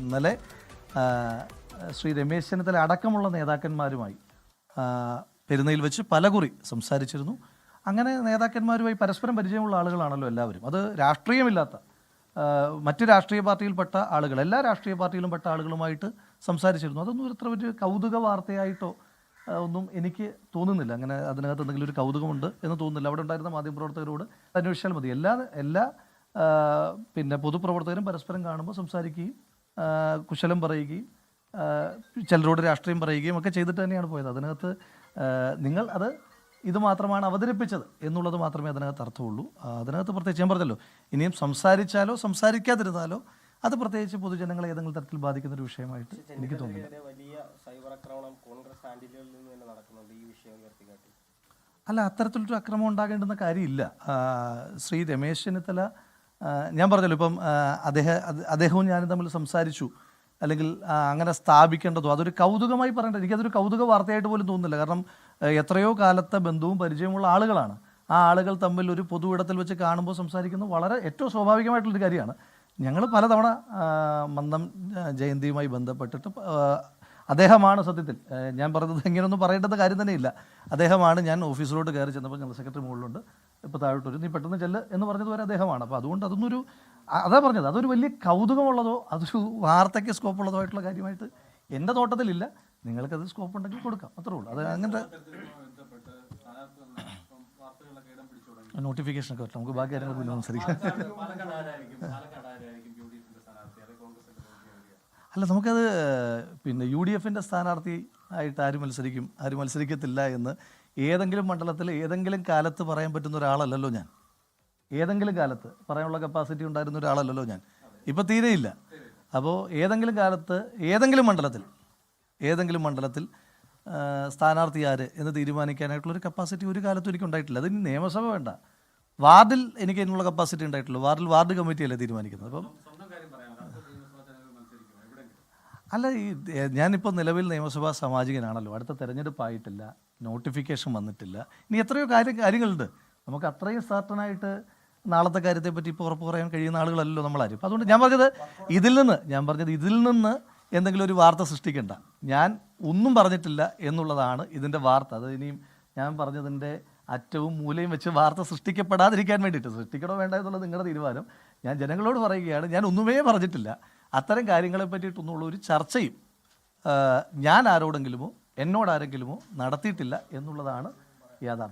ഇന്നലെ ശ്രീ രമേശ് ചെന്നിത്തല അടക്കമുള്ള നേതാക്കന്മാരുമായി പെരുന്നയിൽ വെച്ച് പലകുറി സംസാരിച്ചിരുന്നു. അങ്ങനെ നേതാക്കന്മാരുമായി പരസ്പരം പരിചയമുള്ള ആളുകളാണല്ലോ എല്ലാവരും. അത് രാഷ്ട്രീയമില്ലാത്ത മറ്റു രാഷ്ട്രീയ പാർട്ടിയിൽപ്പെട്ട ആളുകൾ എല്ലാ രാഷ്ട്രീയ പാർട്ടിയിലും പെട്ട ആളുകളുമായിട്ട് സംസാരിച്ചിരുന്നു. അതൊന്നും ഇത്ര വലിയ കൗതുക വാർത്തയായിട്ടോ ഒന്നും എനിക്ക് തോന്നുന്നില്ല. അങ്ങനെ അതിനകത്ത് എന്തെങ്കിലും ഒരു കൗതുകമുണ്ട് എന്ന് തോന്നുന്നില്ല. അവിടെ ഉണ്ടായിരുന്ന മാധ്യമപ്രവർത്തകരോട് അന്വേഷിച്ചാൽ മതി. എല്ലാ എല്ലാ പിന്നെ പൊതുപ്രവർത്തകരും പരസ്പരം കാണുമ്പോൾ സംസാരിക്കുകയും കുശലം പറയുകയും ചിലരോട് രാഷ്ട്രീയം പറയുകയും ഒക്കെ ചെയ്തിട്ട് തന്നെയാണ് പോയത്. അതിനകത്ത് നിങ്ങൾ അത് ഇത് മാത്രമാണ് അവതരിപ്പിച്ചത് എന്നുള്ളത് മാത്രമേ അതിനകത്ത് അർത്ഥമുള്ളൂ. അതിനകത്ത് പ്രത്യേകിച്ച് ഞാൻ പറഞ്ഞല്ലോ ഇനിയും സംസാരിച്ചാലോ സംസാരിക്കാതിരുന്നാലോ അത് പ്രത്യേകിച്ച് പൊതുജനങ്ങളെ ഏതെങ്കിലും തരത്തിൽ ബാധിക്കുന്ന ഒരു വിഷയമായിട്ട് എനിക്ക് തോന്നുന്നു വലിയ സൈബർ ആക്രമണം കോൺഗ്രസ് നിന്ന് തന്നെ നടക്കുന്നുണ്ട് ഈ വിഷയം അല്ല അത്തരത്തിലൊരു അക്രമം ഉണ്ടാകേണ്ടുന്ന കാര്യമില്ല. ശ്രീ രമേശ് ചെന്നിത്തല ഞാൻ പറഞ്ഞല്ലോ ഇപ്പം അദ്ദേഹം അദ്ദേഹവും ഞാനും തമ്മിൽ സംസാരിച്ചു. അല്ലെങ്കിൽ അങ്ങനെ സ്ഥാപിക്കേണ്ടതോ അതൊരു കൗതുകമായി പറയേണ്ടത് എനിക്കതൊരു കൗതുക വാർത്തയായിട്ട് പോലും തോന്നുന്നില്ല. കാരണം എത്രയോ കാലത്തെ ബന്ധവും പരിചയമുള്ള ആളുകളാണ്. ആ ആളുകൾ തമ്മിൽ ഒരു പൊതു ഇടത്തിൽ വെച്ച് കാണുമ്പോൾ സംസാരിക്കുന്നത് വളരെ ഏറ്റവും സ്വാഭാവികമായിട്ടുള്ളൊരു കാര്യമാണ്. ഞങ്ങൾ പലതവണ മന്ദം ജയന്തിയുമായി ബന്ധപ്പെട്ടിട്ട് അദ്ദേഹമാണ് സത്യത്തിൽ ഞാൻ പറഞ്ഞത് ഇങ്ങനെയൊന്നും പറയേണ്ടത് കാര്യം തന്നെയില്ല. അദ്ദേഹമാണ് ഞാൻ ഓഫീസിലോട്ട് കയറി ചെന്നപ്പോൾ ജനറൽ സെക്രട്ടറി മുകളിലുണ്ട്. ഇപ്പോൾ താഴോട്ട് വരും. നീ പെട്ടെന്ന് ചെല്ല് എന്ന് പറഞ്ഞത് വരെ അദ്ദേഹമാണ്. അപ്പോൾ അതുകൊണ്ട് അതൊന്നും ഒരു അതാ പറഞ്ഞത്. അതൊരു വലിയ കൗതുകമുള്ളതോ അതൊരു വാർത്തയ്ക്ക് സ്കോപ്പുള്ളതോ ആയിട്ടുള്ള കാര്യമായിട്ട് എന്റെ തോട്ടത്തിലില്ല. നിങ്ങൾക്കത് സ്കോപ്പ് ഉണ്ടെങ്കിൽ കൊടുക്കാം. അത്രേ ഉള്ളൂ. അത് അങ്ങനത്തെ നോട്ടിഫിക്കേഷൻ ഒക്കെ നമുക്ക് ബാക്കി കാര്യങ്ങൾ പിന്നെ സംസാരിക്കാം. അല്ല നമുക്കത് പിന്നെ യു ഡി എഫിന്റെ സ്ഥാനാർത്ഥി ആയിട്ട് ആര് മത്സരിക്കും ആര് മത്സരിക്കത്തില്ല എന്ന് ഏതെങ്കിലും മണ്ഡലത്തിൽ ഏതെങ്കിലും കാലത്ത് പറയാൻ പറ്റുന്ന ഒരാളല്ലല്ലോ ഞാൻ. ഏതെങ്കിലും കാലത്ത് പറയാനുള്ള കപ്പാസിറ്റി ഉണ്ടായിരുന്ന ഒരാളല്ലല്ലോ ഞാൻ. ഇപ്പോൾ തീരെയില്ല. അപ്പോൾ ഏതെങ്കിലും കാലത്ത് ഏതെങ്കിലും മണ്ഡലത്തിൽ ഏതെങ്കിലും മണ്ഡലത്തിൽ സ്ഥാനാർത്ഥി ആര് എന്ന് തീരുമാനിക്കാനായിട്ടുള്ളൊരു കപ്പാസിറ്റി ഒരു കാലത്തും എനിക്ക് ഉണ്ടായിട്ടില്ല. അതിന് നിയമസഭ വേണ്ട. വാർഡിൽ എനിക്ക് അതിനുള്ള കപ്പാസിറ്റി ഉണ്ടായിട്ടുള്ളൂ. വാർഡിൽ വാർഡ് കമ്മിറ്റിയല്ലേ തീരുമാനിക്കുന്നത്? അപ്പം അല്ല ഈ ഞാനിപ്പോൾ നിലവിൽ നിയമസഭാ സാമാജികനാണല്ലോ. അടുത്ത തെരഞ്ഞെടുപ്പായിട്ടില്ല. നോട്ടിഫിക്കേഷൻ വന്നിട്ടില്ല. ഇനി എത്രയോ കാര്യം കാര്യങ്ങളുണ്ട്. നമുക്ക് അത്രയും സർട്ടനായിട്ട് നാളത്തെ കാര്യത്തെപ്പറ്റി ഇപ്പോൾ ഉറപ്പ് പറയാൻ കഴിയുന്ന ആളുകളല്ലല്ലോ നമ്മളാരും. അപ്പോൾ അതുകൊണ്ട് ഞാൻ പറഞ്ഞത് ഇതിൽ നിന്ന് ഞാൻ പറഞ്ഞത് ഇതിൽ നിന്ന് എന്തെങ്കിലും ഒരു വാർത്ത സൃഷ്ടിക്കേണ്ട. ഞാൻ ഒന്നും പറഞ്ഞിട്ടില്ല എന്നുള്ളതാണ് ഇതിന്റെ വാർത്ത. അത് ഇനിയും ഞാൻ പറഞ്ഞതിന്റെ അറ്റവും മൂലയും വെച്ച് വാർത്ത സൃഷ്ടിക്കപ്പെടാതിരിക്കാൻ വേണ്ടിയിട്ട്. സൃഷ്ടിക്കണോ വേണ്ട എന്നുള്ളത് നിങ്ങളുടെ തീരുമാനം ഞാൻ ജനങ്ങളോട് പറയുകയാണ്. ഞാൻ ഒന്നുമേ പറഞ്ഞിട്ടില്ല. അത്തരം കാര്യങ്ങളെ പറ്റിയിട്ടൊന്നുള്ള ഒരു ചർച്ചയും ഞാൻ ആരോടെങ്കിലുമോ എന്നോട് ആരെങ്കിലുമോ നടത്തിയിട്ടില്ല എന്നുള്ളതാണ് യാഥാർത്ഥ്യം.